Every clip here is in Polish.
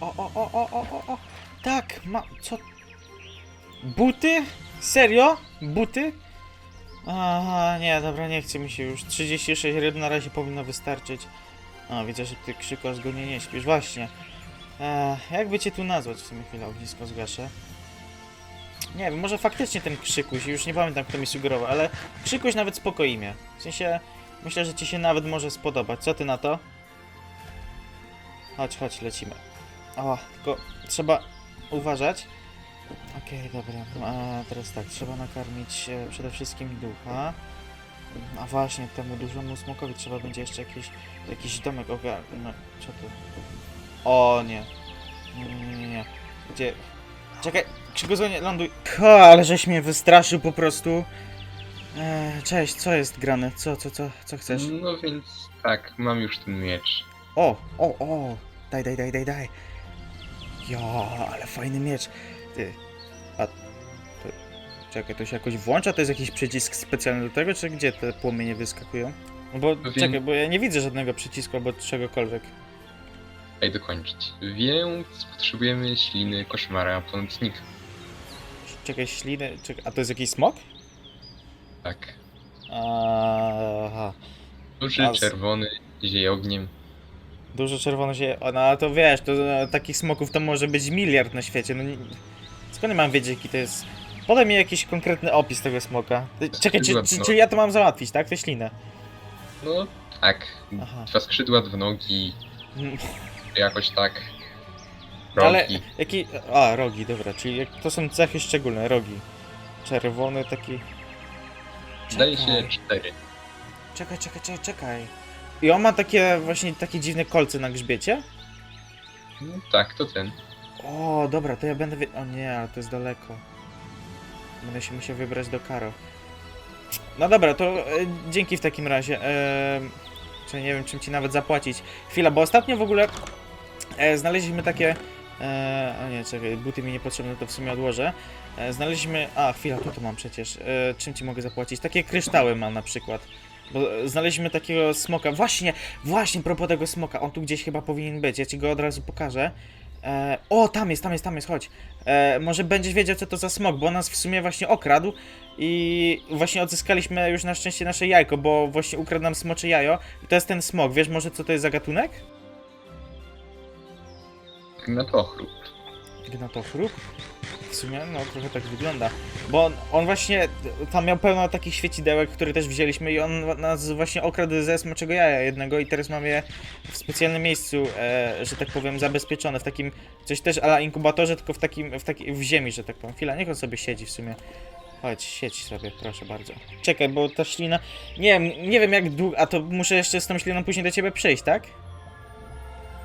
O, o, o, o, o, o, o. Tak, ma... co? Buty? Serio? Buty? Aha, nie, dobra, nie chce mi się już. 36 ryb na razie powinno wystarczyć. A, widzę, że ty krzyko zgodnie nie śpisz. Właśnie. Eee, jakby cię tu nazwać w sumie chwilę ognisko zgaszę. Nie wiem, może faktycznie ten krzykuś, już nie pamiętam kto mi sugerował, ale krzykuś nawet spoko imię. W sensie, myślę, że ci się nawet może spodobać. Co ty na to? Chodź, chodź, lecimy. O, tylko trzeba uważać. Okej, dobra. A teraz tak, trzeba nakarmić e, przede wszystkim ducha. A właśnie, temu dużemu smokowi trzeba będzie jeszcze jakiś, jakiś domek ogarnąć. No, co tu? O nie. Nie, nie. Gdzie? Czekaj, Krzygozonie, ląduj. Ha, ale żeś mnie wystraszył po prostu. E, cześć, co jest grane? Co, co, co, co chcesz? No więc tak, mam już ten miecz. O, o, o! Daj, daj, daj, daj, daj. Ja, ale fajny miecz. Ty. A. To, czekaj, to się jakoś włącza? To jest jakiś przycisk specjalny do tego, czy gdzie te płomienie wyskakują? No bo, Wiem. czekaj, bo ja nie widzę żadnego przycisku albo czegokolwiek. Daj dokończyć. Więc potrzebujemy śliny koszmara pątnika. Czekaj, śliny. Czekaj, a to jest jakiś smok? Tak. Aha. Duży, A z- czerwony, zieje ogniem. Dużo czerwono się. O, no ale to wiesz, to e, takich smoków to może być miliard na świecie. No nie... Skąd ja mam wiedzieć, jaki to jest. Podaj mi jakiś konkretny opis tego smoka. Ty- Czekaj, czy, czy, czy ja to mam załatwić, tak? Te ślinę. No tak. Aha. Dwa skrzydła, dwa nogi, Mm, jakoś tak. Ale Rogi. jaki. A, rogi, dobra, czyli jak- to są cechy szczególne, rogi. Czerwony taki. Zdaje się Czekaj. cztery. Czekaj, czekaj, czekaj, czekaj. I on ma takie właśnie takie dziwne kolce na grzbiecie? No tak, to ten. O, dobra, to ja będę wie... O nie, ale to jest daleko. Będę się musiał wybrać do Karo. No dobra, to e, dzięki w takim razie. E, czy nie wiem, czym ci nawet zapłacić. Chwila, bo ostatnio w ogóle e, znaleźliśmy takie... E, a nie, czekaj, buty mi niepotrzebne, to w sumie odłożę. E, znaleźliśmy... A, chwila, tu to mam przecież. E, czym ci mogę zapłacić? Takie kryształy mam na przykład. Bo znaleźliśmy takiego smoka. Właśnie, właśnie, propos tego smoka. On tu gdzieś chyba powinien być. Ja ci go od razu pokażę. E, o, tam jest, tam jest, tam jest, chodź. E, może będziesz wiedział, co to za smok, bo on nas w sumie właśnie okradł i właśnie odzyskaliśmy już na szczęście nasze jajko, bo właśnie ukradł nam smocze jajo. I to jest ten smok. Wiesz może, co to jest za gatunek? Na pochrób. Gnatochrób? W sumie, no trochę tak wygląda. Bo on, on właśnie, tam miał pełno takich świecidełek, które też wzięliśmy i on nas właśnie okradł ze smoczego jaja jednego i teraz mamy je w specjalnym miejscu, e, że tak powiem, zabezpieczone, w takim, coś też ala inkubatorze, tylko w takim, w takiej, w ziemi, że tak powiem. Chwila, niech on sobie siedzi w sumie. Chodź, siedź sobie, proszę bardzo. Czekaj, bo ta ślina, nie wiem, nie wiem jak długo, a to muszę jeszcze z tą śliną później do ciebie przyjść, tak?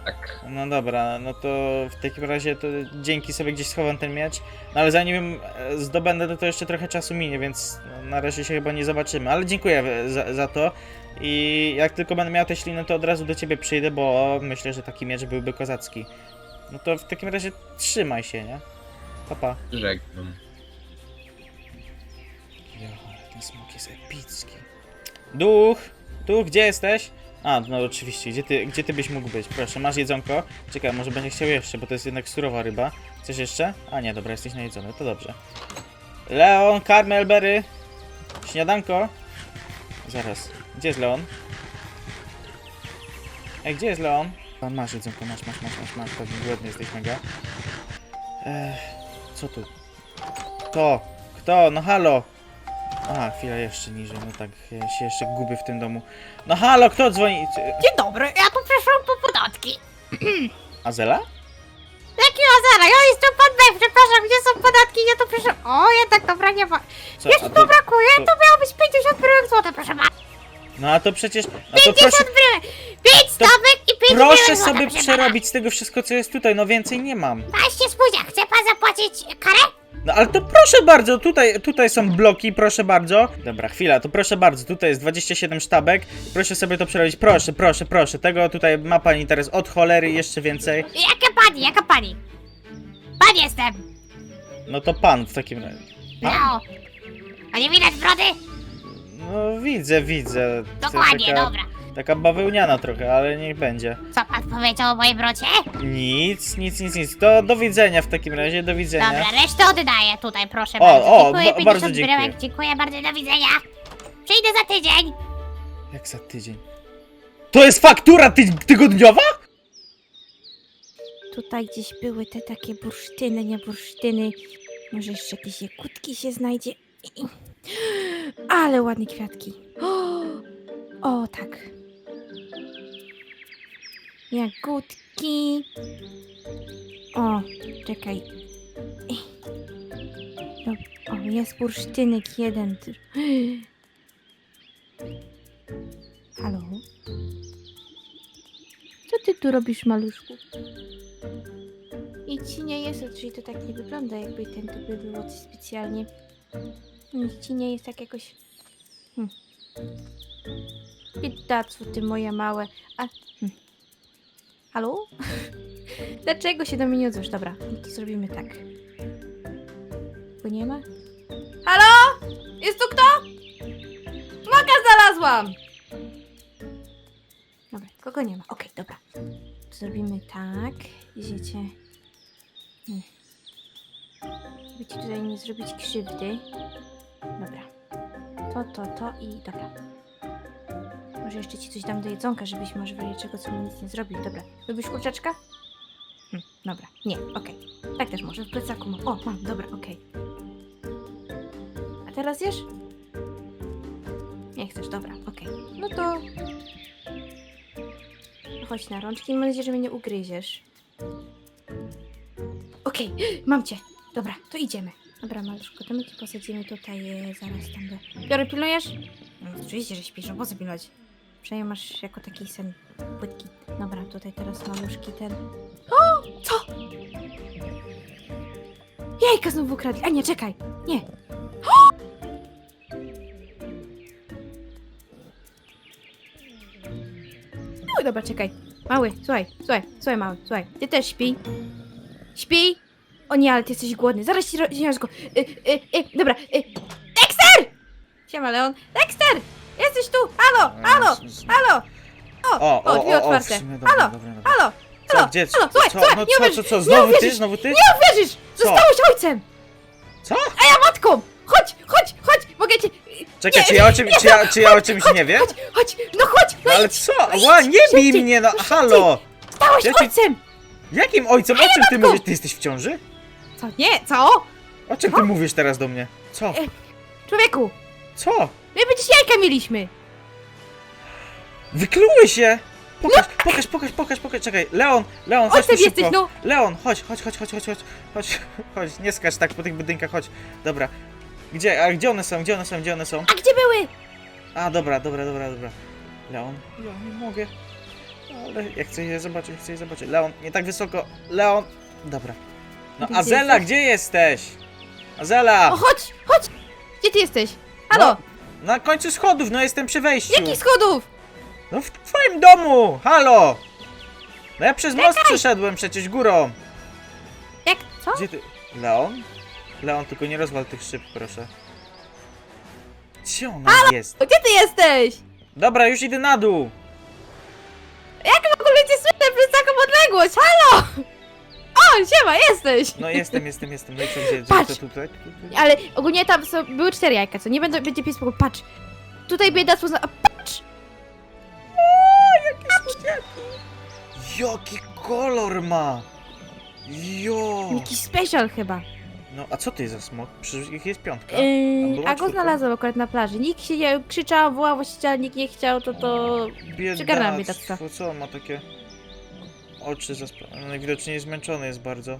Tak. No dobra, no to w takim razie to dzięki sobie gdzieś schowam ten miecz. No ale zanim e, zdobędę, no to jeszcze trochę czasu minie, więc na razie się chyba nie zobaczymy. Ale dziękuję e, za, za to. I jak tylko będę miał te śliny, to od razu do ciebie przyjdę, bo myślę, że taki miecz byłby kozacki. No to w takim razie trzymaj się, nie? Papa. Żegnam. Ja, ale ten smok jest epicki. Duch! Duch, gdzie jesteś? A, no oczywiście, gdzie ty, gdzie ty byś mógł być? Proszę, masz jedzonko? Czekaj, może będzie chciał jeszcze, bo to jest jednak surowa ryba. Chcesz jeszcze? A nie, dobra, jesteś najedzony, to dobrze. Leon, Carmel, Berry. Śniadanko. Zaraz, gdzie jest Leon? Ej, gdzie jest Leon? Pan masz jedzonko, masz, masz, masz, masz, masz, pewnie głodny jesteś mega. Ech, co tu? Kto? Kto? No halo! A, chwila jeszcze niżej, no tak, ja się jeszcze gubię w tym domu. No halo, kto dzwoni? Dzień dobry, ja tu przyszłam po podatki. Azela? Jaki Azara? Ja jestem pan B, przepraszam, gdzie są podatki? Ja tu przyszłam. O, jednak dobra, nie ma. Co, Jeszcze a tu brakuje, to- to miało być 50 bryłek złota, proszę pana. No a to przecież... A to 50 proszę, bryłek! 5 stawek i 5 proszę bryłek złota, sobie proszę przerobić z tego wszystko, co jest tutaj, no więcej nie mam. Właśnie spójrz, chce pan zapłacić karę? No ale to proszę bardzo, tutaj, tutaj są bloki, proszę bardzo. Dobra, chwila, to proszę bardzo, tutaj jest 27 sztabek. Proszę sobie to przerobić, proszę, proszę, proszę. Tego tutaj ma pani teraz od cholery jeszcze więcej. Jaka pani, jaka pani? Pan jestem. No to pan w takim razie. No. A nie widać brody? No widzę, widzę. Dokładnie, taka- dobra. Taka bawełniana trochę, ale niech będzie. Co pan powiedział o moim brocie? Nic, nic, nic, nic. To do widzenia w takim razie, do widzenia. Dobra, resztę oddaję tutaj, proszę O, bardzo. o, dziękuję, ba- 50 bardzo dziękuję. bryłek, dziękuję bardzo, do widzenia. Przyjdę za tydzień. Jak za tydzień? To jest faktura ty tygodniowa? Tutaj gdzieś były te takie bursztyny, nie bursztyny. Może jeszcze jakieś jagódki się znajdzie. Ale ładne kwiatki. O tak. Jagódki. O, czekaj. O, jest bursztynek jeden. Halo? Co ty tu robisz, maluszku? Nic ci nie jest, czyli to tak nie wygląda, jakby ten to by było coś specjalnie. Nic ci nie jest tak jakoś... Hm. Biedacu, ty moje małe. A... Hm. Halo? Dlaczego się do mnie nie? Dobra, no to zrobimy tak. Go nie ma? Halo? Jest tu kto? Smoka znalazłam! Dobra, kogo nie ma. Okej, dobra. To zrobimy tak. Żeby ci tutaj nie zrobić krzywdy. Dobra. To, to, to i dobra. Może jeszcze ci coś dam do jedzonka, żebyś może w czego co mi nic nie zrobił. Dobra. Lubisz kurczaczka? Hm, dobra. Nie, okej. Tak też może. W plecaku mam. O, mam. Dobra, okej. A teraz jesz? Nie chcesz, dobra, okej. No to... Chodź na rączki, mam nadzieję, że mnie nie ugryziesz. Okej, mam cię. Dobra, to idziemy. Dobra, maluszko, to my cię posadzimy tutaj e, zaraz tam do... Biory, pilnujesz? No, oczywiście, że śpisz, no po co pilnować? Przynajmniej masz jako taki sen płytki. Dobra, tutaj teraz maluszki ten... O! Co? Jajka znowu ukradli. A nie, czekaj. Nie. No dobra, czekaj. Mały, słuchaj, słuchaj, słuchaj mały, słuchaj. Ty też śpi. Śpi. O nie, ale ty jesteś głodny. Zaraz ci rozdzielasz go. Y, y, y, dobra. Y. Dexter! Siema, Leon. Dexter! Jesteś tu! Halo, halo, halo! O, O, o, drzwi o, o, w otwarte. sumie, dobra, halo, dobra, dobra. halo, Co, halo, gdzie? halo, słuchaj, co? słuchaj, no nie co, uwierzysz, co, co, nie znowu ty, uwierzysz, znowu ty? Nie uwierzysz! Zostałeś ojcem! Co? A ja matką! Chodź, chodź, chodź! Mogę cię... Czekaj, Nie, czy ja o czym, czy ja, czy ja o czymś nie wiem? Chodź, chodź, no chodź! No No ale idź, co? no Ła, nie bij szybciej, mnie, no szybciej. halo! Stałeś Ja ojcem! Jakim ojcem? O czym ty mówisz? Ty jesteś w ciąży? Co, nie, co? O czym ty mówisz teraz do mnie? Co? E. Człowieku, Co? My przecież jajka mieliśmy! Wykluły się! Pokaż, pokaż, pokaż, pokaż, pokaż, czekaj. Leon, Leon, chodź tu szybko. jesteś, no! Leon, chodź, chodź, chodź, chodź, chodź, chodź, chodź, chodź, nie skacz tak po tych budynkach, chodź. Dobra. Gdzie, a gdzie one są, gdzie one są, gdzie one są? A gdzie były? A, dobra, dobra, dobra, dobra. Leon, ja nie mogę. Ale ja chcę je zobaczyć, chcę je zobaczyć. Leon, nie tak wysoko. Leon, dobra. No, Gdzie Azela, jesteś? gdzie jesteś? Azela! O, chodź, chodź! Gdzie ty jesteś? Halo, No, na końcu schodów, no jestem przy wejściu. jakich schodów? No w twoim domu! Halo! No ja przez most przeszedłem przecież górą. Jak, co? Gdzie ty? Leon? Leon, tylko nie rozwal tych szyb, proszę. Gdzie ona jest? Gdzie ty jesteś? Dobra, już idę na dół. Jak w ogóle cię słyszę przez taką odległość? Halo! O, siema, jesteś! No jestem, jestem, jestem. No i co, gdzie? gdzie Patrz! to tutaj? Tu, tu, tu? Ale ogólnie tam są, były cztery jajka, co? Nie będą, będzie pies spokój. Patrz! Tutaj biedactwo zna... A patrz! Jaki kolor ma! Jo! Jakiś special chyba. No, a co ty za smok? Przecież ich jest piątka. Yy, była a go czwórka? znalazłam akurat na plaży. Nikt się nie krzyczał, wołał właściciela, nikt nie chciał, to to... Przegarnęłam Biedactwo, biedactwa. co on ma takie oczy zaspa... no, Najwidoczniej zmęczony jest bardzo.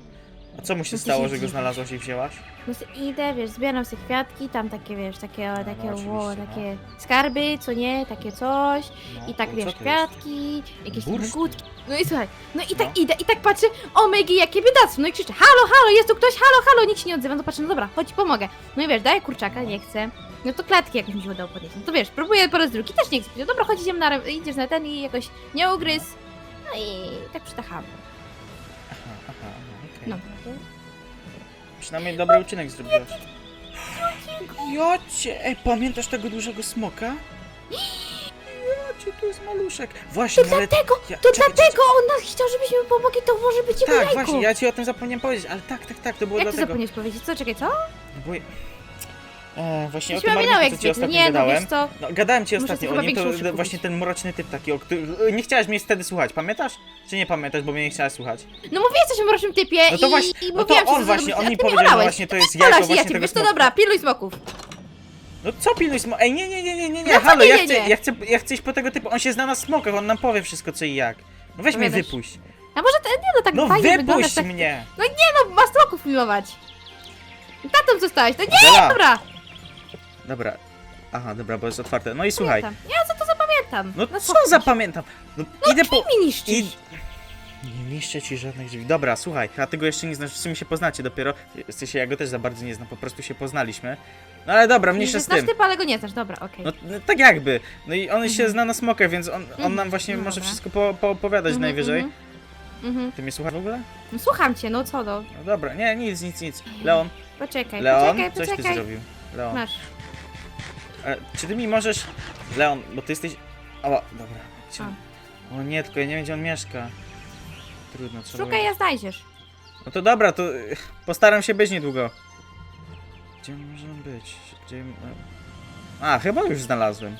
A co mu się No stało, że go znalazłaś i wzięłaś? No se idę, wiesz, zbieram sobie kwiatki, tam takie, wiesz, takie, No, takie, oczywiście, wo, no. takie skarby, co nie, takie coś. No, I tak, to wiesz, to kwiatki, jakieś tam Bursztyn. No i słuchaj, no i tak No. idę, i tak patrzę, o megi, jakie biedactwo, no i krzyczę, halo, halo, jest tu ktoś, halo, halo, nikt się nie odzywa, no patrzę, no dobra, chodź, pomogę. No i wiesz, daję kurczaka, nie chcę. No to klatki jakoś mi się udało podnieść. No to wiesz, próbuję po raz drugi, też nie chcę. No dobra, chodź, idziemy na, re- idziesz na ten i jakoś nie ugryz. No i tak przytachałam. Aha, aha, okej. No. Przynajmniej dobry uczynek zrobiłaś. Jocie! Ej, pamiętasz tego dużego smoka? Jocie, tu jest maluszek? Właśnie, To ale... dlatego, ja- to czekaj, dlatego on nas chciał, żebyśmy mu pomogli, to może być jego Tak, jajko. właśnie, ja ci o tym zapomniałem powiedzieć, ale tak, tak, tak, to było Jak ty dlatego. zapomniałeś powiedzieć? Co, czekaj, co? Bo... E, właśnie o tym Marmiku, jak co ci zwykle. ostatnio Nie, no gadałem. wiesz co? No, gadałem ci Muszę ostatnio o nim, to większą właśnie ten mroczny typ taki, o który... Nie chciałaś mnie wtedy słuchać, pamiętasz? Czy nie pamiętasz, bo mnie nie chciałaś słuchać? No mówiłeś coś o mrocznym typie No to i, właśnie- i no to mówiłam on co właśnie, on mi powiedział, że właśnie to jest jajko i ja właśnie ci, tego wiesz co, smoka. dobra, piluj smoków. No co pilnuj smo... Ej, nie, nie, nie, nie, nie, nie, No co halo, nie, ja nie, chcę, nie? ja chcę, ja chcę iść po tego typu, on się zna na smokach, on nam powie wszystko co i jak. No weź mnie Powiadasz. wypuść. A może to, nie no, tak No fajnie wyglądasz, wypuść tak, mnie! no masz smoków pilnować. Tatą zostałeś, to nie, dobra. Dobra. Aha, dobra, bo jest otwarte. No i słuchaj. Pamiętam. Ja co to zapamiętam? No co co zapamiętam? No idę po... mi niszczysz? I... Nie niszczę ci żadnych drzwi. Dobra, słuchaj, a ty go jeszcze nie znasz, w sumie się poznacie dopiero. W sensie ja go też za bardzo nie znam, po prostu się poznaliśmy. No ale dobra, Czyli, mniejsza że z znasz tym. typa, ale go nie znasz, dobra, okej. No, no tak jakby. No i on się Mhm. zna na smokach, więc on, on Mhm. nam właśnie No może dobra. wszystko po, poopowiadać Mhm, najwyżej. mhm. Mhm. Ty mnie słuchasz w ogóle? No, słucham cię, no co do. No dobra, nie, nic, nic, nic. Leon, Poczekaj, Leon, poczekaj, coś ty poczekaj. zrobił. Leon. Masz. E, czy ty mi możesz... Leon, bo ty jesteś... O, dobra. Chciałem- O nie, tylko ja nie wiem, gdzie on mieszka. Trudno, trzeba... Szukaj, ja znajdziesz. No to dobra, to y, postaram się być niedługo. Gdzie on może być? Gdzie... A, chyba już znalazłem.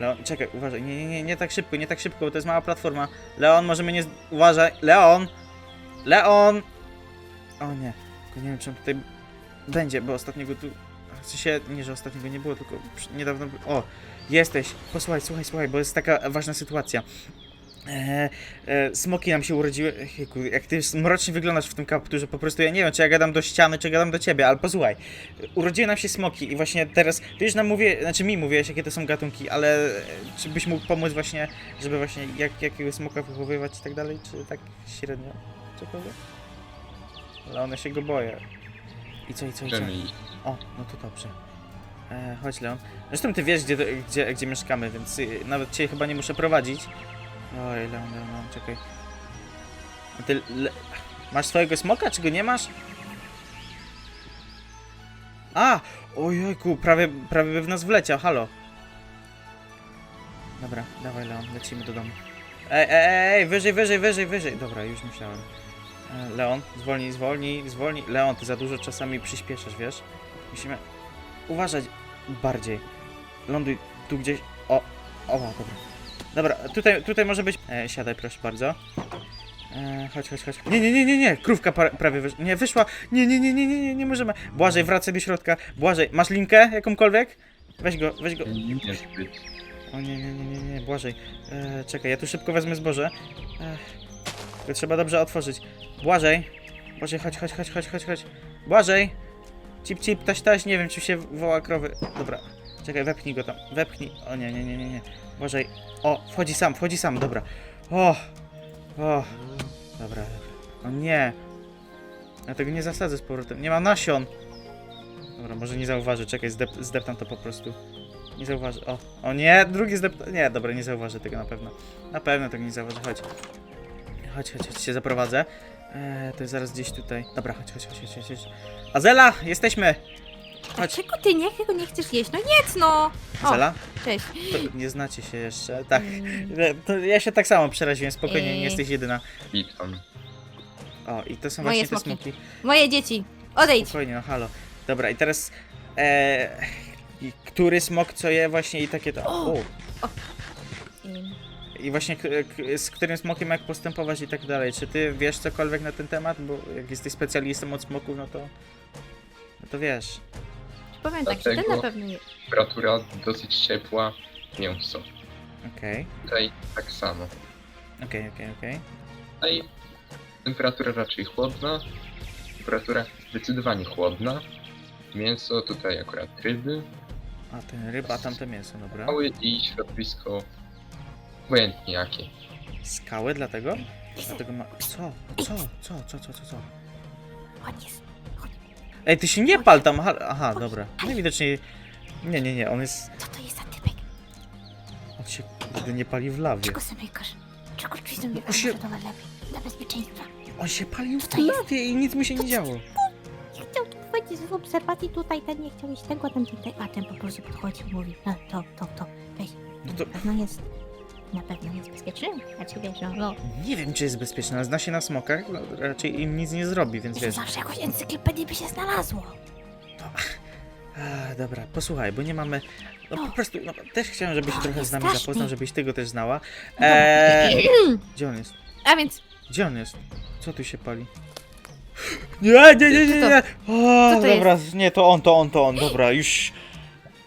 Leon, czekaj, uważaj, nie, nie, nie, nie tak szybko, nie tak szybko, bo to jest mała platforma. Leon, może mnie nie... z- Uważaj, Leon! Leon! O nie, tylko nie wiem, czy on tutaj będzie, bo ostatniego tu... W sensie, nie, że ostatniego nie było, tylko niedawno... O, jesteś! Posłuchaj, słuchaj, słuchaj, bo jest taka ważna sytuacja. E, e, smoki nam się urodziły. Jejku, jak ty mrocznie wyglądasz w tym kapturze, po prostu ja nie wiem, czy ja gadam do ściany, czy gadam do ciebie, ale posłuchaj. Urodziły nam się smoki i właśnie teraz, ty już nam mówię, znaczy mi mówiłeś, jakie to są gatunki, ale e, czy byś mógł pomóc właśnie, żeby właśnie jak, jakiego smoka wychowywać i tak dalej, czy tak średnio? Cokolwiek? Ale one się go boję. I co, i co, i co? O, no to dobrze. E, chodź Leon. Zresztą ty wiesz, gdzie, gdzie, gdzie mieszkamy, więc y, nawet cię chyba nie muszę prowadzić. Oj, Leon, Leon, Leon, czekaj. A ty le... masz swojego smoka, czy go nie masz? A! Ojejku, prawie, prawie by w nas wleciał, halo. Dobra, dawaj Leon, lecimy do domu. Ej, ej, ej, ej, wyżej, wyżej, wyżej, wyżej. Dobra, już myślałem. E, Leon, zwolnij, zwolnij, zwolnij. Leon, ty za dużo czasami przyspieszasz, wiesz? Musimy uważać bardziej. Ląduj tu gdzieś. O, o, dobra. Dobra, tutaj, tutaj może być. E, siadaj, proszę bardzo. E, chodź, chodź, chodź. Nie, nie, nie, nie, nie. Krówka pra, prawie wyszła. Nie, wyszła. Nie, nie, nie, nie, nie, nie, nie możemy. Błażej, wracaj do środka. Błażej, masz linkę jakąkolwiek? Weź go, weź go. O nie, nie, nie, nie, nie, Błażej. E, czekaj, ja tu szybko wezmę zboże. E, to trzeba dobrze otworzyć. Błażej. Błażej, chodź, chodź, chodź, chodź, chodź, chodź. Błażej. Cip, cip, taś, taś, nie wiem, czy się woła krowy. Dobra. Czekaj, wepchnij go tam. Wepchnij. O nie, nie, nie, nie, nie. Błażej. O, wchodzi sam, wchodzi sam, dobra. O. O. Dobra, dobra. O nie. Ja tego nie zasadzę z powrotem. Nie ma nasion. Dobra, może nie zauważy. Czekaj, zdep, zdeptam to po prostu. Nie zauważy. O, o nie, drugi zdep... Nie, dobra, nie zauważy tego na pewno. Na pewno tego nie zauważy. Chodź. Chodź, chodź, chodź, się zaprowadzę. Eee, to jest zaraz gdzieś tutaj. Dobra, chodź, chodź, chodź, chodź, chodź. Azela, jesteśmy! Chodź. Dlaczego ty nie, tego nie chcesz jeść? No jedz no! O, Azela? cześć. To nie znacie się jeszcze. Tak. Mm, E, To ja się tak samo przeraziłem, spokojnie, nie Ej. jesteś jedyna. Witam. O, i to są Moje właśnie te smoki. smoki. Moje dzieci, odejdź! Spokojnie, no halo. Dobra, i teraz... E, i który smok co je właśnie i takie to... O! O. Ym, I właśnie z którym smokiem jak postępować i tak dalej. Czy ty wiesz cokolwiek na ten temat? Bo jak jesteś specjalistą od smoków, no to... No to wiesz. Powiem tak, że ten Dlatego- na pewno nie... Temperatura dosyć ciepła. Mięso. Okej, Tutaj tak samo. okej, okej, okej. Tutaj temperatura raczej chłodna. Temperatura zdecydowanie chłodna. Mięso tutaj akurat ryby. A ten ryba, a tamte mięso, dobra. Mały i środowisko obojętnie jakie. Skały dlatego? Dlatego ma... Co? Co? Co? Co? Co? Co? Co? Chodź, jest. Ej, ty się nie pal tam! ha- Aha, dobra. No widocznie... Nie, nie, nie, on jest... Co to jest za typek? On się kurde nie pali w lawie. Czego zamykasz? Czego drzwi zamykasz? No się- Może to lepiej. Dla bezpieczeństwa. On się palił w to jest? lawie i nic mu się nie działo. Ja chciał tu wchodzić z obserwacji tutaj, ten nie chciał iść tego, ten tutaj, a ten po prostu podchodzi i mówi, no to, to, to, weź, No to pewno jest, na pewno jest bezpieczny? Znaczy wiesz, no, no. nie wiem, czy jest bezpieczne, ale zna się na smokach, no, raczej im nic nie zrobi, więc wiesz. zawsze jakoś encyklopedii by się znalazło. A, dobra, posłuchaj, bo nie mamy. No po prostu, no, też chciałem, żebyś się trochę z nami straszny. zapoznał, żebyś ty go też znała. Eee, gdzie on jest? A więc, Gdzie on jest? Co tu się pali? Nie, nie, nie, nie, nie! O, Co to dobra, nie, to on, to on, to on, dobra, już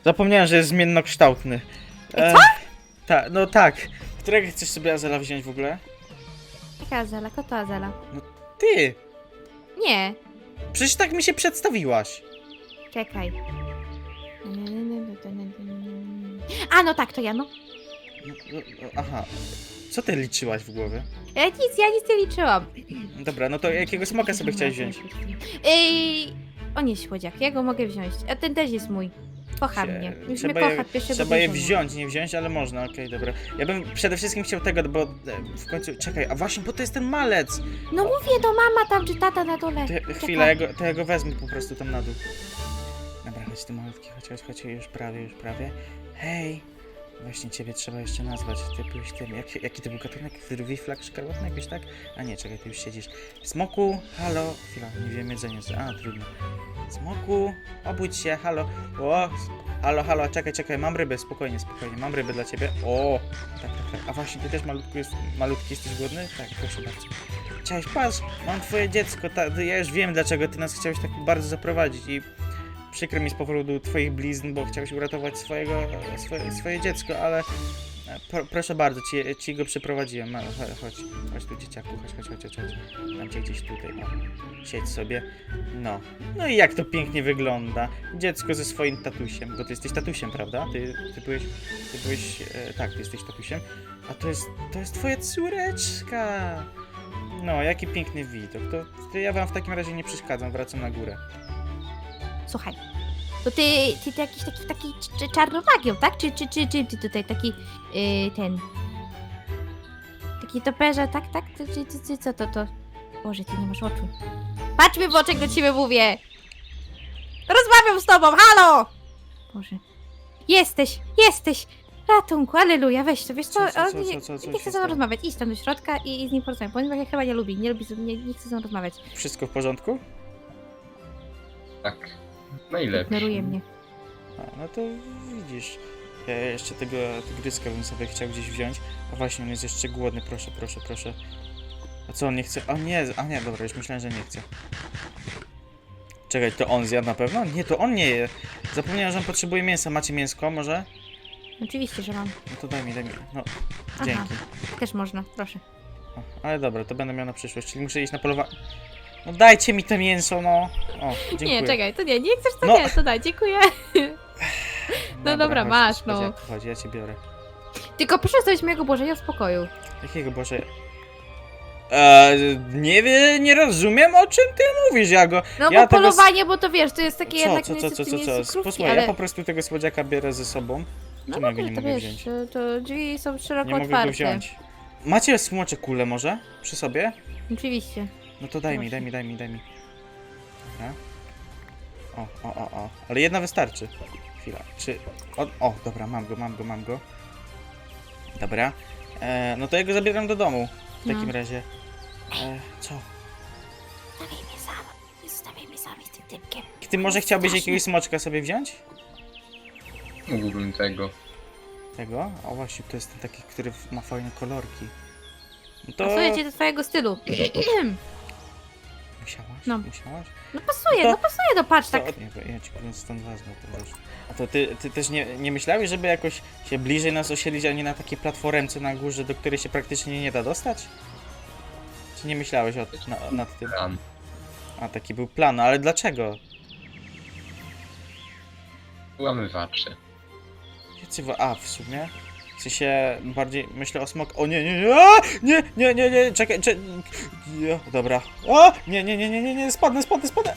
zapomniałem, że jest zmiennokształtny. E, Ta, no tak. Którego chcesz sobie Azela wziąć w ogóle? jaka Azela, kto to Azela? Ty! Nie, Przecież tak mi się przedstawiłaś. czekaj. A, no tak, to ja, no. No, no, no, Aha. Co ty liczyłaś w głowie? Ja nic, ja nic nie liczyłam. Dobra, no to jakiego smoka sobie chciałeś wziąć? Ej, on jest słodziak, ja go mogę wziąć. A ten też jest mój. Kocha mnie. Już trzeba mnie je- kocha Trzeba je wziąć, nie wziąć, ale można, okej, dobra. Ja bym przede wszystkim chciał tego, bo e, w końcu, czekaj, a właśnie, bo to jest ten malec. No mówię, to mama tam czy tata na dole. Ty, Czekaj. chwila, ja go, to ja go wezmę po prostu tam na dół. Dobra, chodź ty malutki, chodź, chodź, chodź, już prawie, już prawie. Hej! Właśnie ciebie trzeba jeszcze nazwać. Ty byłeś tym, jak, jaki to był gatunek? Wyrwi flag szkarłatny jakoś tak? A nie, czekaj, ty już siedzisz. Smoku, halo, chwila, nie wiem jedzenie, a trudno. Smoku, obudź się, halo. O, halo, halo, czekaj, czekaj, mam rybę, spokojnie, spokojnie, mam rybę dla ciebie. O, tak, tak, tak. A właśnie, ty też malutki, jest, malutki jesteś głodny? Tak, proszę bardzo. Cześć, patrz, mam twoje dziecko, ta, ja już wiem, dlaczego ty nas chciałeś tak bardzo zaprowadzić i przykro mi z powodu twoich blizn, bo chciałeś uratować swojego, swoje, swoje dziecko, ale e, pro, proszę bardzo, ci, ci go przyprowadziłem. Ale Chodź, chodź, tu dzieciaku, chodź, chodź, chodź, chodź. Dam cię gdzieś tutaj, o, siedź sobie. No, no i jak to pięknie wygląda. Dziecko ze swoim tatusiem, bo ty jesteś tatusiem, prawda? Ty, ty byłeś, ty byłeś, e, tak, ty jesteś tatusiem. A to jest, to jest twoja córeczka. No, jaki piękny widok. To, to ja wam w takim razie nie przeszkadzam, wracam na górę. Słuchaj, to ty, ty, ty jakiś taki, taki czy, czarną magią, tak? Czy, czy, czy, czy ty tutaj taki, yy, ten, taki toperze, tak, tak? To, czy, czy, czy, co to, to? Boże, ty nie masz oczu. Patrz mi w oczy, do ciebie mówię! Rozmawiam z tobą, halo! Boże. Jesteś, jesteś! Ratunku, aleluja, weź to, wiesz co, Co, co, co, nie, co, co, co nie się chcę z stało? nim rozmawiać, idź tam do środka i, i z nim porozmawiam, bo on mnie chyba nie lubi, nie lubi, z- nie, nie chce z nim rozmawiać, Wszystko w porządku? Tak. Najlepiej. ignoruje mnie. A, no to widzisz. Ja jeszcze tego tygryska bym sobie chciał gdzieś wziąć. A właśnie, on jest jeszcze głodny, proszę, proszę, proszę. A co on nie chce? A nie, a nie, dobra, już myślałem, że nie chce. Czekaj, to on zjadł na pewno? Nie, to on nie je. Zapomniałem, że on potrzebuje mięsa. Macie mięsko może? Oczywiście, że mam. No to daj mi, daj mi. No, Aha. dzięki. Też można, proszę. O, ale dobra, to będę miał na przyszłość, czyli muszę iść na polowanie. No dajcie mi to mięso, no. O, dziękuję. Nie, czekaj, to nie, nie chcesz, to No. nie, to daj, dziękuję. No dobra, chodź, masz, chodź, no. to Chodzi, ja cię biorę. Tylko proszę zostawić mojego Bożenia w spokoju. Jakiego Boże? Eee, nie nie rozumiem o czym ty mówisz, Jago. No Ja bo tego s- polowanie, bo to wiesz, to jest takie Co, jednak co, co, co, niestety co, nie co? jest cukrówki, Posłuchaj, ale... ja po prostu tego słodziaka biorę ze sobą. No Czemu ja go dobrze, nie to mogę wiesz, wziąć? to, to drzwi są szeroko Nie mogę otwarte. go wziąć. Macie smocze kule może? Przy sobie? Oczywiście. No to daj mi, daj mi, daj mi, daj mi. Dobra. O, o, o, o. Ale jedna wystarczy. Chwila. Czy... O, o dobra, mam go, mam go, mam go. Dobra. E, no to ja go zabieram do domu. W No. takim razie. E, co? Zostawiaj mnie sam. Mnie sami z tym typkiem. Ty może chciałbyś jakiegoś smoczka sobie wziąć? Mógłbym tego. Tego? O właśnie, to jest ten taki, który ma fajne kolorki. No to... Pasuje ci do twojego stylu. Musiałaś? No. Musiałaś? No pasuje, To- no pasuje, no patrz, tak. To, nie, bo ja ci powiem stąd wezmę to już. A to ty, ty też nie, nie myślałeś, żeby jakoś się bliżej nas osiedlić, a nie na takiej platformce na górze, do której się praktycznie nie da dostać? Czy nie myślałeś o, na, nad tym? Plan. A taki był plan, ale dlaczego? Łamywacze. Jacy wa- A, w sumie? W sensie bardziej myślę o smok. O nie, nie, nie, a! nie, nie, nie, nie, czekaj, czekaj. Dobra. O! Nie, nie, nie, nie, nie, nie, spadnę, spadnę, spadnę.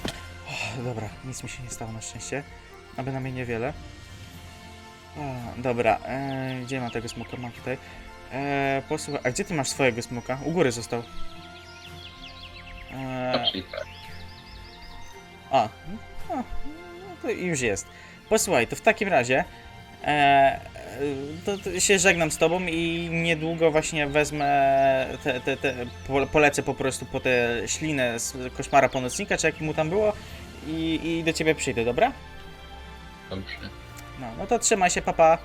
O, dobra, nic mi się nie stało na szczęście. A bynajmniej niewiele. O, dobra, e, gdzie mam tego smoka? Mam tutaj. E, posłuchaj, a gdzie ty masz swojego smoka? U góry został. E, a, no, no to już jest. Posłuchaj, to w takim razie. E, to, to się żegnam z tobą i niedługo właśnie wezmę, te, te, te, po- polecę po prostu po tę ślinę z koszmara ponocnika, czy jak mu tam było i, i do ciebie przyjdę, dobra? Dobrze. No, no to trzymaj się, papa.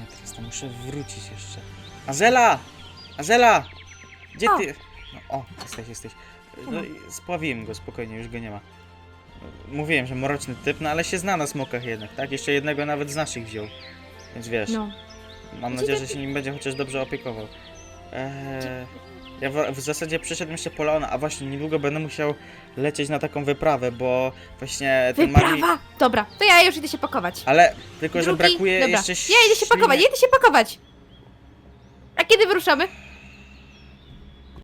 Nie, teraz to muszę wrócić jeszcze. Azela! Azela! Gdzie O. ty? No, o, jesteś, jesteś. No, spławiłem go, spokojnie, już go nie ma. Mówiłem, że mroczny typ, no ale się zna na smokach jednak, tak? Jeszcze jednego nawet z naszych wziął. Więc wiesz, No. mam Gdzie nadzieję, że się nim będzie chociaż dobrze opiekował. Eee, ja w, w zasadzie przyszedłem jeszcze po Leona, a właśnie niedługo będę musiał lecieć na taką wyprawę, bo właśnie ten. Wyprawa! Dobra, to ja już idę się pakować. Ale tylko, że Drugi- brakuje Dobra, jeszcze ja idę się pakować, ja idę się pakować! A kiedy wyruszamy?